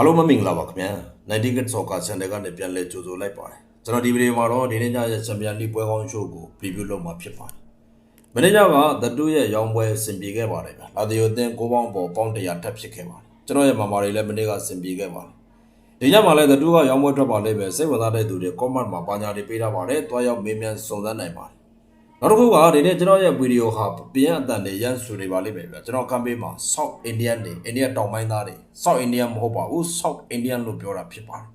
အားလုံးမမင်္ဂလာပါခင်ဗျာ90 Get Soccer Channel ကနေပြန်လည်ကြိုဆိုလိုက်ပါတယ်ကျွန်တော်ဒီဗီဒီယိုမှာတော့ဒီနေ့ညရဲ့ချန်ပီယံလိပွဲကောင်းရှိုးကို preview လုပ်မှာဖြစ်ပါတယ်မနေ့ညက The 2ရဲ့ရောင်းပွဲဆင်ပြေခဲ့ပါတယ်ဗျာလာဒီယိုအသင်း6ပေါင်းပေါ်ပေါင်း100ထပ်ဖြစ်ခဲ့ပါတယ်ကျွန်တော်ရဲ့မာမာတွေလည်းမနေ့ကဆင်ပြေခဲ့ပါတယ်ဒီညမှာလည်း The 2ကရောင်းပွဲထွက်ပါလိမ့်မယ်စိတ်ဝင်စားတဲ့သူတွေ comment မှာပါညာတွေပေးထားပါတယ်တွားရောက်မေးမြန်းစုံစမ်းနိုင်ပါတယ် နောက်တစ်ခုကဒီနေ့ကျွန်တော်ရဲ့ဗီဒီယိုဟာပြန်အတန်တွေရန်ဆူနေပါလိမ့်မယ်ဗျာကျွန်တော်ကမ်ပိန်းမှာ South Indian တွေ India တောင်ပိုင်းသားတွေ South Indian မဟုတ်ပါဘူး South Indian လို့ပြောတာဖြစ်ပါတယ်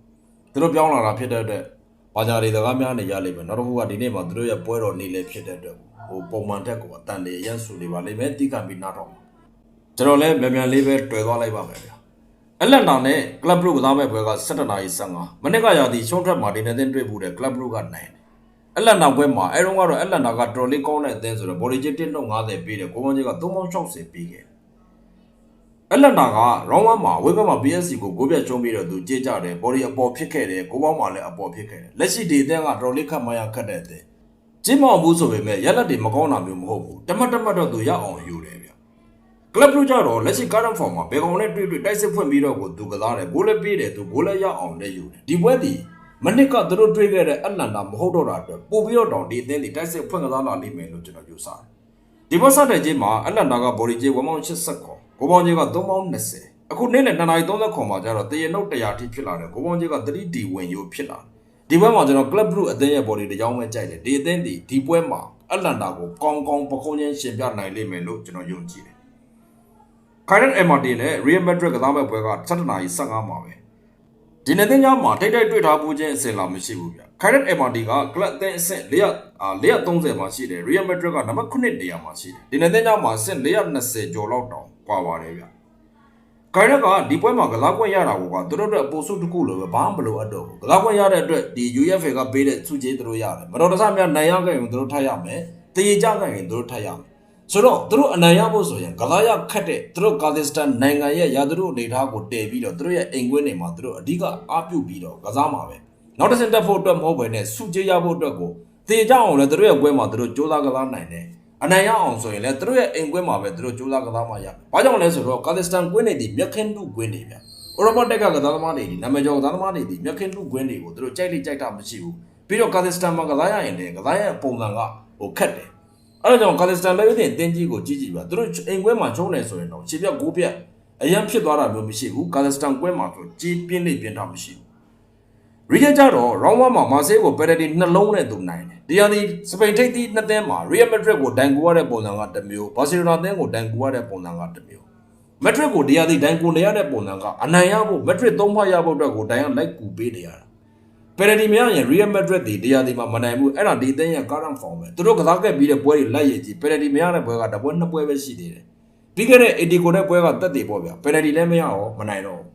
သူတို့ပြောင်းလာတာဖြစ်တဲ့အတွက်ဘာညာတွေစကားများနေရလိမ့်မယ်နောက်တစ်ခုကဒီနေ့မှာသူတို့ရဲ့ပွဲတော်နေ့လည်းဖြစ်တဲ့အတွက်ဟိုပုံမှန်တက်ကိုအတန်တွေရန်ဆူနေပါလိမ့်မယ်တိကံပြီးနားတော့မှာကျွန်တော်လည်းမြန်မြန်လေးပဲတွေ့သွားလိုက်ပါမယ်ဗျာအလက်နာနဲ့ Club Brugge ကစားမဲ့ပွဲက17နာရီ15မနေ့ကရာသီရှုံးထွက်မှာဒီနေ့တင်တွေ့မှုတဲ့ Club Brugge ကနိုင်တယ် အလက်နာပွဲမှာအဲတော့ကတော့အလက်နာကတော်တော်လေးကောင်းတဲ့အသင်းဆိုတော့ body weight 150ပေးတယ်ကိုမန်းကြီးက360ပေးခဲ့အလက်နာက round 1မှာဝေဘက်မှာ BSC ကိုဂိုးပြတ်ချုံးပြီးတော့သူကြေးကြတယ် body အပေါ်ဖြစ်ခဲ့တယ်ကိုပေါင်းမှာလည်းအပေါ်ဖြစ်ခဲ့တယ်လက်ရှိဒီအသင်းကတော်တော်လေးခတ်မှန်းရခတ်တဲ့အသင်းကျင်းမောင်ဘူးဆိုပေမဲ့ရက်လက်တွေမကောင်းတာမျိုးမဟုတ်ဘူးတမတ်တမတ်တော့သူရအောင်ယူတယ်ဗျကလပ်တို့ကြတော့လက်ရှိကားတန်ဖော်မှာဘယ်ကောင်နဲ့တွေ့တွေ့တိုက်စစ်ဖွင့်ပြီးတော့ကိုသူကစားတယ်ဂိုးလည်းပေးတယ်သူဂိုးလည်းရအောင်လည်းယူတယ်ဒီပွဲဒီ မနစ်ကသူတို့တွေ့ခဲ့တဲ့အလန်တာမဟုတ်တော့တာအတွက်ပို့ပြီးတော့တောင်ဒီအသင်းဒီတိုက်စစ်ဖွင့်ကစားလာလိမ့်မယ်လို့ကျွန်တော်ယူဆတယ်ဒီပွဲစတဲ့ချင်းမှာအလန်တာကဘော်ဒီဂျေ180ခေါ်ကိုပေါင်းကြီးက320အခုနေ့နဲ့2နာရီ30ခေါ်မှာကျတော့တရနုတ်100အထိဖြစ်လာတယ်ကိုပေါင်းကြီးက 3D ဝင်ယူဖြစ်လာဒီပွဲမှာကျွန်တော် Club Brugge အသင်းရဲ့ body တစ်ကြောင်းပဲကြိုက်တယ်ဒီအသင်းဒီဒီပွဲမှာအလန်တာကိုကောင်းကောင်းပခုံးချင်းရှင်ပြနိုင်လိမ့်မယ်လို့ကျွန်တော်ယုံကြည်တယ်ခိုင်ရန်အမ်မာတီနဲ့ Real Madrid ကစားမဲ့ပွဲက7နာရီ15မှာပဲ ဒီနေ့တင်ကြမှာထိတ်ထိတ်တွေ့ထားမှုချင်းအစင်လာမရှိဘူးဗျခိုင်ရန်အမ်မာတီကကလပ်အသင်းအဆင့်400အာ430မှာရှိတယ် Real Madrid ကနံပါတ်9နေရာမှာရှိတယ်ဒီနေ့တင်ကြမှာအဆင့်420ကျော်လောက်တောင်ကွာပါတယ်ဗျခိုင်ရန်ကဒီပွဲမှာကစားခွင့်ရတာကိုကသူတို့အတွက်အပိုစုတစ်ခုလိုပဲဘာမှမလိုအပ်တော့ဘူးကစားခွင့်ရတဲ့အတွက်ဒီ UEFA ကပေးတဲ့စုချေးသူတို့ရတယ်မတော်တဆများနိုင်ရခဲ့ရင်သူတို့ထပ်ရမယ်တည်ကြခဲ့ရင်သူတို့ထပ်ရမယ် ဆိုတော့သူတို့အနိုင်ရဖို့ဆိုရင်ဂလာယခတ်တဲ့သူတို့ကာဇက်စတန်နိုင်ငံရဲ့ရာသူတို့အနေထားကိုတည်ပြီးတော့သူတို့ရဲ့အိမ်ကွင်းတွေမှာသူတို့အဓိကအားပြုပြီးတော့ကစားမှာပဲနောက်တစ်ဆင့်တက်ဖို့အတွက်မဟုတ်ဘဲနဲ့စုကြေးရဖို့အတွက်ကိုတည်ကြအောင်လည်းသူတို့ရဲ့ကွဲမှာသူတို့စူးစမ်းကစားနိုင်တယ်အနိုင်ရအောင်ဆိုရင်လည်းသူတို့ရဲ့အိမ်ကွင်းမှာပဲသူတို့စူးစမ်းကစားမှာရဘာကြောင့်လဲဆိုတော့ကာဇက်စတန်ကွင်းတွေဒီမြက်ခင်းတုကွင်းတွေဗျအိုရိုဘတ်တက်ကကစားသမားတွေဒီနာမည်ကျော်ကစားသမားတွေဒီမြက်ခင်းတုကွင်းတွေကိုသူတို့ကြိုက်လိကြိုက်တာမရှိဘူးပြီးတော့ကာဇက်စတန်မှာကစားရရင်လည်းကစားရပုံစံကဟိုခက်တယ် အဲ့ဒါကြောင့်ကာလစ္စတန်လည်းတင်တင်းကြီးကိုကြီးကြီးပါသူတို့အိမ်ကွဲမှာချုံးနေဆိုရင်တော့ခြေပြက်ကိုပြက်အရန်ဖြစ်သွားတာမျိုးမရှိဘူးကာလစ္စတန်ကွဲမှာဆိုကြီးပြင်းနေပြင်းတာမရှိဘူးရီဂျက်ကြတော့ round 1မှာမာဆေးကိုပယ်နတီနှလုံးနဲ့သူနိုင်တယ်ဒီဟာဒီစပိန်ထိပ်သီးနှစ်သင်းမှာ Real Madrid ကိုဒန်ကူရတဲ့ပုံစံကတစ်မျိုးဘာစီလိုနာသင်းကိုဒန်ကူရတဲ့ပုံစံကတစ်မျိုး Madrid ကိုဒီဟာဒီဒန်ကူနေရတဲ့ပုံစံကအနိုင်ရဖို့ Madrid သုံးဖက်ရဖို့အတွက်ကိုဒန်ကလိုက်ကူပေးနေရတာ ပယ်နတီမရရင် Real Madrid ဒီတရားဒီမှာမနိုင်ဘူးအဲ့ဒါဒီအသင်းရဲ့ current form ပဲသူတို့ကစားခဲ့ပြီးတဲ့ပွဲတွေလိုက်ရည်ကြည့်ပယ်နတီမရတဲ့ပွဲကတပွဲနှစ်ပွဲပဲရှိသေးတယ်ပြီးခဲ့တဲ့80ကိုတဲ့ပွဲကတက်တယ်ပေါ့ဗျာပယ်နတီလည်းမရအောင်မနိုင်တော့ဘူး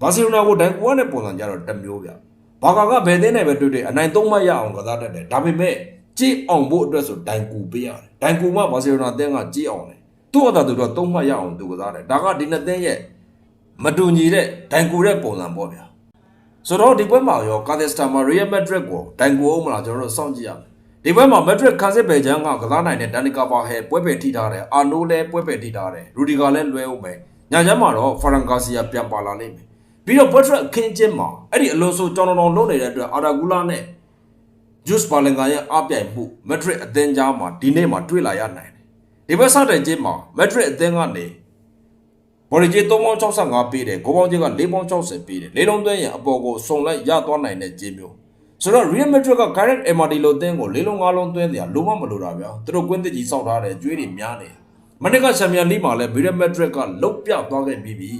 ဘာစီလိုနာကိုဒန်ကူကနဲ့ပုံစံကြတော့တစ်မျိုးဗျာဘာကာကဘယ်သင်းနဲ့ပဲတွေ့တွေ့အနိုင်သုံးမှတ်ရအောင်ကစားတတ်တယ်ဒါပေမဲ့ကြည့်အောင်ဖို့အတွက်ဆိုဒန်ကူပေးရတယ်ဒန်ကူမှဘာစီလိုနာအသင်းကကြည့်အောင်တယ်သူ့အသာသူတော့သုံးမှတ်ရအောင်သူကစားတယ်ဒါကဒီနှစ်သင်းရဲ့မတူညီတဲ့ဒန်ကူတဲ့ပုံစံပေါ့ဗျာ ဆိုတော့ဒီပွဲမှာရောကာသစ္စတန်မှာ Real Madrid ကိုဒိုင်ကိုအောင်မလားကျွန်တော်တို့စောင့်ကြည့်ရမယ်ဒီပွဲမှာ Madrid ခန်းစစ်ပဲချမ်းကကစားနိုင်တဲ့ဒန်နီကာပါဟဲပွဲပယ်ထိထားတယ်အာနိုလည်းပွဲပယ်ထိထားတယ်ရူဒီဂါလည်းလွဲအောင်ပဲညာချမ်းမှာတော့ဖရန်ကာစီယာပြန်ပါလာလိမ့်မယ်ပြီးတော့ပွဲထရက်အခင်းချင်းမှာအဲ့ဒီအလွန်ဆိုကြောင်တော်လုံးနေတဲ့အတွက်အာရာဂူလာနဲ့ဂျုစ်ပါလင်ဂါရဲ့အပြိုင်မှု Madrid အသင်းကြားမှာဒီနေ့မှာတွေ့လာရနိုင်တယ်ဒီဘက်စတဲ့ချင်းမှာ Madrid အသင်းကနေ ဘော်ဒီဂျေ365ပေးတယ်ဂိုးပေါင်းကြီးက460ပေးတယ်လေးလုံးသွင်းရင်အပေါ်ကိုစုံလိုက်ရသွားနိုင်တဲ့ဂျေမျိုးဆိုတော့ Real Madrid က Gareth MRT လို့တင်းကိုလေးလုံး၅လုံးသွင်းတယ်လုံးဝမလိုတာဗျာသူတို့ကွင်းသစ်ကြီးစောက်ထားတယ်ကျွေးတွေများနေမနစ်ကချန်ပီယံလိမှာလဲ Real Madrid ကလုတ်ပြသွားခဲ့ပြီးပြီ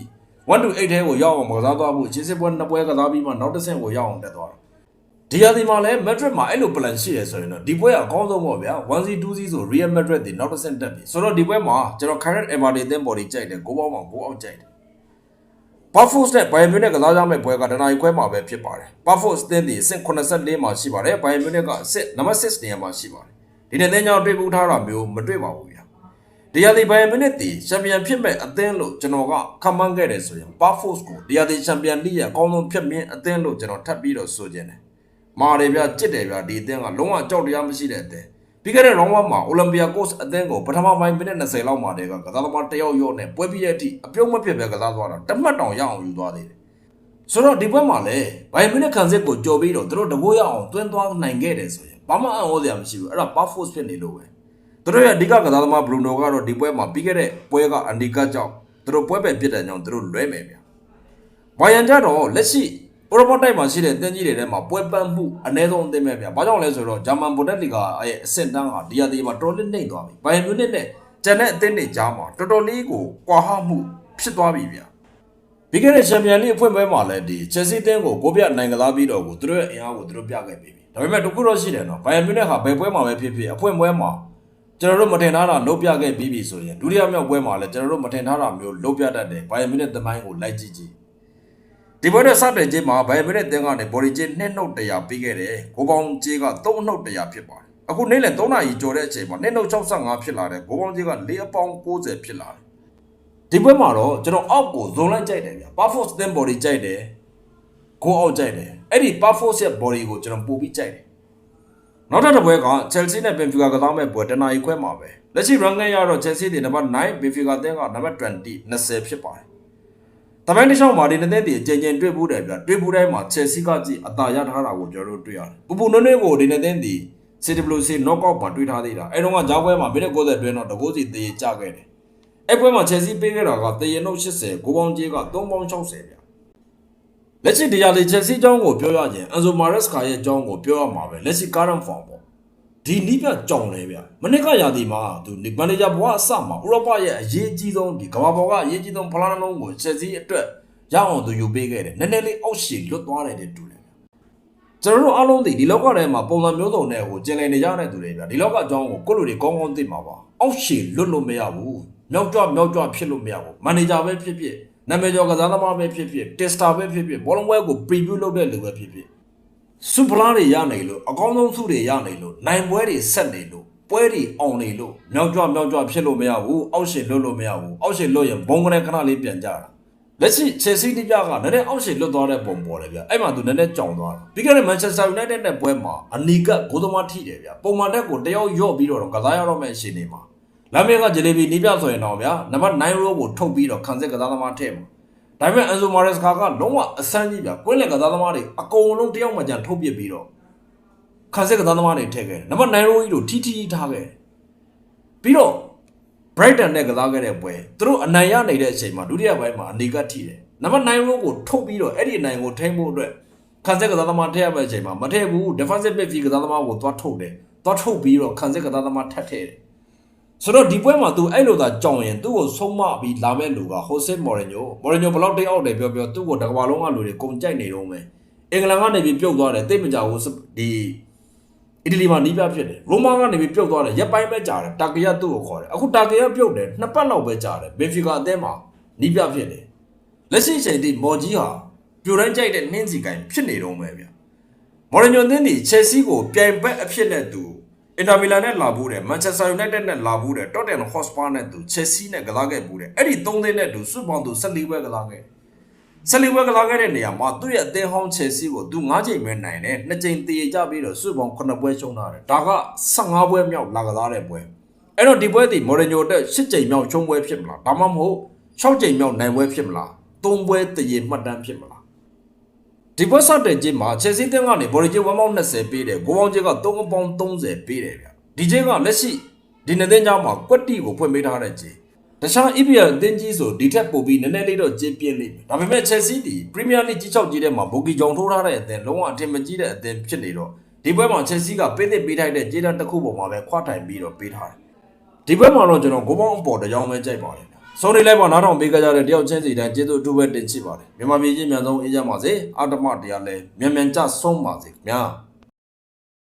1 to 8ထဲကိုရောက်အောင်ကစားသွားဖို့ခြေစစ်ပွဲနှစ်ပွဲကစားပြီးမှနောက်တစ်ဆင့်ကိုရောက်အောင်တက်သွားတာ ဒီဟာဒီမှာလဲ Madrid မှာအဲ့လို plan ရှိရဆိုရင်တော့ဒီပွဲကအကောင်းဆုံးပေါ့ဗျာ 1C 2C ဆို Real Madrid ဒီနောက်တစ်ဆင့်တက်ပြီဆိုတော့ဒီပွဲမှာကျွန်တော် Gareth MRT တင်းဘော်ဒီကြိုက်တယ်ဂိုးပေါင်းမှာဂိုးအောက်ကြိုက်တယ် Buffos နဲ့ Bayern Munich ကစားကြမယ့်ပွဲကတနင်္လာရီခွဲမှာပဲဖြစ်ပါတယ်။ Buffos အသင်းဒီအဆင့်84မှာရှိပါတယ်။ Bayern Munich ကအဆင့်နံပါတ်6နေရာမှာရှိပါတယ်။ဒီနေ့သင်းကြောင့်တွေ့ဘူးထားတာမျိုးမတွေ့ပါဘူးဗျာ။ဒီရသည် Bayern Munich ဒီချန်ပီယံဖြစ်မဲ့အသင်းလို့ကျွန်တော်ကခန့်မှန်းခဲ့တယ်ဆိုရင် Buffos ကိုဒီရသည်ချန်ပီယံလိရဲ့အကောင်းဆုံးဖြစ်မြင်အသင်းလို့ကျွန်တော်ထပ်ပြီးတော့ဆိုချင်တယ်။ မာတယ်ဗျာကြစ်တယ်ဗျာဒီအသင်းကလုံးဝကြောက်တရားမရှိတဲ့အသင်းပြီးခဲ့တဲ့ round 1မှာ Olympiacos အသင်းကိုပထမပိုင်းမိနစ်20လောက်မှာတည်းကကစားသမားတယောက်ရော့နဲ့ပွဲပြီးတဲ့အထိအပြုံးမဖြစ်ပဲကစားသွားတာတမတ်တောင်ရအောင်ယူသွားသေးတယ်ဆိုတော့ဒီဘက်မှာလည်းဘိုင်မီနဲ့ခံစစ်ကိုကြော်ပြီးတော့သူတို့တကိုးရအောင်တွင်းသွားနိုင်ခဲ့တယ်ဆိုရင်ဘာမှအံ့ဩစရာမရှိဘူးအဲ့ဒါ buff force ဖြစ်နေလို့ပဲသူတို့ရဲ့အဓိကကစားသမားဘလူနိုကတော့ဒီပွဲမှာပြီးခဲ့တဲ့ပွဲကအန်ဒီကကြောင့်သူတို့ပွဲပဲဖြစ်တဲ့ကြောင့်သူတို့လွဲမယ်ဗျာဘိုင်ယန်ကြတော့လက်ရှိ ပရိုမိုတိုက်မှာရှိတဲ့တင်းကြီးတွေထဲမှာပွဲပန်းမှုအ ਨੇ ဆုံးအသင်းပဲဗျာဘာကြောင့်လဲဆိုတော့ဂျာမန်ဘွန်ဒက်လီဂါရဲ့အဆင့်တန်းဟာဒီယာဒီမှာတော်တော်လေးနှိမ့်သွားပြီဘိုင်ယန်မြူနစ်နဲ့ကျန်တဲ့အသင်းတွေကြားမှာတော်တော်လေးကိုကွာဟမှုဖြစ်သွားပြီဗျာပြီးခဲ့တဲ့ချန်ပီယံလိအဖွင့်ပွဲမှာလည်းဒီချက်စီတင်းကိုကိုပြနိုင်ကစားပြီးတော့ကိုသူတို့ရဲ့အင်အားကိုသူတို့ပြခဲ့ပြီ။ဒါပေမဲ့တခုတော့ရှိတယ်နော်။ဘိုင်ယန်မြူနစ်ဟာဘယ်ပွဲမှာပဲဖြစ်ဖြစ်အဖွင့်ပွဲမှာကျွန်တော်တို့မထင်ထားတာလုပ်ပြခဲ့ပြီးပြီဆိုရင်ဒုတိယမြောက်ပွဲမှာလည်းကျွန်တော်တို့မထင်ထားတာမျိုးလုပ်ပြတတ်တယ်။ဘိုင်ယန်မြူနစ်သမိုင်းကိုလိုက်ကြည့်ကြည့်။ ဒီပွဲနဲ့စတဲ့ချင်းမှာဘိုင်ယန်မြူနစ်တင်းကနေဘော်ဒီချင်းနှစ်နှုတ်တရာပြီးခဲ့တယ်။ဂိုးပေါင်းကြီးက3နှုတ်တရာဖြစ်ပါတယ်။အခုနေ့လယ်3နာရီကျော်တဲ့အချိန်မှာနှစ်နှုတ်65ဖြစ်လာတယ်။ဂိုးပေါင်းကြီးက4အပေါင်း90ဖြစ်လာတယ်။ဒီပွဲမှာတော့ကျွန်တော်အောက်ကိုဇုံလိုက်ကြိုက်တယ်ဗျာ Perforce သင် body ကြိုက်တယ်ကိုအောက်ကြိုက်တယ်အဲ့ဒီ Perforce ရဲ့ body ကိုကျွန်တော်ပို့ပြီးကြိုက်တယ်နောက်ထပ်တစ်ပွဲက Chelsea နဲ့ Benfica ကစားမဲ့ပွဲတနာရီခွဲမှာပဲလက်ရှိ rank ရတော့ Chelsea တွေနံပါတ်9 Benfica အသင်းကနံပါတ်20 20ဖြစ်ပါတယ် တမိုင်းတစ်ချောင်းမှာဒီနှစ်သက်တည်အကြင်ကြင်တွေ့ဘူးတယ်ဗျာတွေ့ဘူးတိုင်းမှာ Chelsea ကကြည့်အသာရထားတာကိုကျွန်တော်တို့တွေ့ရတယ်ပူပူနွေ့နွေ့ကိုဒီနှစ်သက်တည် CWC knockout မှာတွေ့ထားသေးတာအဲ့တော့ကဂျားပွဲမှာမိနစ်90တွင်းတော့တကိုးစီတည်ကြခဲ့တယ်အဲ့ပွဲမှာချက်စီပေးခဲ့တာကတရနုပ်80ကိုပေါင်းကြီးက3ပေါင်း60ဗျာလက်ရှိတရားလေးချက်စီအကြောင်းကိုပြောရခြင်းအန်ဆိုမာရက်စကာရဲ့အကြောင်းကိုပြောရမှာပဲလက်ရှိကာရန်ဖောင်ပေါ့ ဒီနီးပြကြောင်လေဗျာမနစ်ကရာသီမှာသူမန်နေဂျာဘွားအစမှာဥရောပရဲ့အရေးကြီးဆုံးဒီကမ္ဘာပေါ်ကအရေးကြီးဆုံးဖလားနှလုံးကိုချက်စီအတွက်ရအောင်သူယူပေးခဲ့တယ်နည်းနည်းလေးအောက်ရှည်လွတ်သွားတယ်တဲ့တူတယ်ဗျာကျွန်တော်တို့အားလုံးဒီဒီလောကထဲမှာပုံစံမျိုးစုံနဲ့ဟိုကျင်လည်နေကြတဲ့သူတွေဗျာဒီလောကအကြောင်းကိုကိုယ့်လူတွေကောင်းကောင်းသိမှာပါအောက်ရှည်လွတ်လို့မရဘူးမြောက်ကြွမြောက်ကြွဖြစ်လို့မရဘူးမန်နေဂျာပဲဖြစ်ဖြစ်နာမည်ကျော်ကစားသမားပဲဖြစ်ဖြစ်တက်စတာပဲဖြစ်ဖြစ်ဘောလုံးပွဲကို preview လုပ်တဲ့လူပဲဖြစ်ဖြစ် စူပလာတွေရနေလို့အကောင်းဆုံးစုတွေရနေလို့နိုင်ပွဲတွေဆက်နေလို့ပွဲတွေအောင်နေလို့မြောက်ကြွမြောက်ကြွဖြစ်လို့မရဘူးအောက်ရှင်လွတ်လို့မရဘူးအောက်ရှင်လွတ်ရင်ဘုံကနေခဏလေးပြန်ကြတာလက်ရှိ Chelsea တိပြကနည်းနည်းအောက်ရှင်လွတ်သွားတဲ့ပုံပေါ်တယ်ဗျအဲ့မှာသူနည်းနည်းကြောင်သွားတာပြီးခဲ့တဲ့ Manchester United နဲ့ပွဲမှာအနီကဂိုးသမားထိတယ်ဗျပုံမှန်တက်ကိုတယောက်ယော့ပြီးတော့ကစားရတော့မယ့်အချိန်တွေမှာလမ်းမကဂျလေဘီနီးပြဆိုရင်တော့ဗျာနံပါတ်9 row ကိုထုတ်ပြီးတော့ခံစစ်ကစားသမားထည့်မှာ ဒါပေမဲ့အန်ဆိုမာရက်စကာကလုံးဝအဆန်းကြီးဗျာကွင်းလက်ကစားသမားတွေအကုန်လုံးတယောက်မှကြံထုတ်ပစ်ပြီးတော့ခံစစ်ကစားသမားတွေထည့်ခဲ့တယ်နံပါတ်9 row ကြီးတို့ထီထီထားခဲ့တယ်ပြီးတော့ Brighton နဲ့ကစားခဲ့တဲ့ပွဲသူတို့အနိုင်ရနေတဲ့အချိန်မှာဒုတိယပိုင်းမှာအနေကထိတယ်နံပါတ်9 row ကိုထုတ်ပြီးတော့အဲ့ဒီအနိုင်ကိုထိန်းဖို့အတွက်ခံစစ်ကစားသမားထည့်ရမယ့်အချိန်မှာမထည့်ဘူး defensive midfield ကစားသမားကိုသွားထုတ်တယ်သွားထုတ်ပြီးတော့ခံစစ်ကစားသမားထပ်ထည့်တယ် ဆိုတော့ဒီပွဲမှာ तू အဲ့လိုသာကြောင်ရင်သူ့ကိုဆုံးမပြီးလာမဲ့လူကဟိုဆေမော်ရီညိုမော်ရီညိုဘယ်လောက်တိတ်အောက်တယ်ပြောပြောသူ့ကိုတကဘာလုံးကလူတွေကုန်ကြိုက်နေတော့မယ်အင်္ဂလန်ကနေပြီးပြုတ်သွားတယ်တိတ်မကြဘူးဒီအီတလီမှာနီးပြဖြစ်တယ်ရိုမာကနေပြီးပြုတ်သွားတယ်ရက်ပိုင်းပဲကြာတယ်တာကီယာသူ့ကိုခေါ်တယ်အခုတာကီယာပြုတ်တယ်နှစ်ပတ်လောက်ပဲကြာတယ်ဘင်ဖီကာအသင်းမှာနီးပြဖြစ်တယ်လက်ရှိအချိန်ထိမော်ကြီးဟာပြိုတိုင်းကြိုက်တဲ့နှင်းစီကိုင်းဖြစ်နေတော့မယ်ဗျမော်ရီညိုအသင်းဒီချယ်ဆီကိုပြိုင်ဘက်အဖြစ်နဲ့သူ အင်တာမီလန်နဲ့လာဘူးတယ်မန်ချက်စတာယူနိုက်တက်နဲ့လာဘူးတယ်တော့တန်ဟော့စပါနဲ့သူချက်စီနဲ့ကစားခဲ့ဘူးတယ်အဲ့ဒီ၃သင်းနဲ့သူစုပေါင်းသူ14ပွဲကစားခဲ့14ပွဲကစားခဲ့တဲ့နေရာမှာသူ့ရဲ့အသင်းဟောင်းချက်စီကိုသူ9ချိန်ပဲနိုင်တယ်2ချိန်တည်ကြပြီးတော့စုပေါင်း9ပွဲရှုံးထားတယ်ဒါက15ပွဲမြောက်လာကစားတဲ့ပွဲအဲ့တော့ဒီပွဲဒီမော်ရီညိုတက်10ချိန်မြောက်ရှုံးပွဲဖြစ်မလားဒါမှမဟုတ်6ချိန်မြောက်နိုင်ပွဲဖြစ်မလား3ပွဲတည်မှတ်တမ်းဖြစ်မလား ဒီဘက်ဆော့တဲ့ချင်းမှာချက်စီးတင်းကနေဘော်ရီကျ1ပေါင်း20ပေးတယ်ဂိုးပေါင်းကျက3ပေါင်း30ပေးတယ်ဗျဒီချင်းကလက်ရှိဒီနှစ်သိန်းကျောင်းမှာကွက်တီကိုဖွင့်ပေးထားတဲ့ချင်းတခြား EPL အသင်းကြီးဆိုဒီထက်ပိုပြီးနည်းနည်းလေးတော့ကျင်းပြင်းလိမ့်မယ်ဒါပေမဲ့ချက်စီးဒီ Premier League ကြီးချုပ်ကြီးတဲ့မှာဘူကီဂျုံထိုးထားတဲ့အသင်းလုံးဝအထင်မကြီးတဲ့အသင်းဖြစ်နေတော့ဒီဘက်မှာချက်စီးကပေးသစ်ပေးထိုက်တဲ့ကြေးတန်းတစ်ခုပေါ်မှာပဲခွာထိုင်ပြီးတော့ပေးထားတယ်ဒီဘက်မှာတော့ကျွန်တော်ဂိုးပေါင်းအပေါ်တစ်ကြောင်းပဲကြိုက်ပါတယ် ဆုံးနေလိုက်ပါနားထောင်ပေးကြတဲ့တယောက်ချင်းစီတိုင်းကျေးဇူးအထူးပဲတင်ရှိပါတယ်မြန်မာပြည်ကြီးမြန်ဆုံးအေးကြပါစေအာတမတရားလည်းမြန်မြန်ကြဆုံးပါစေခင်ဗျာ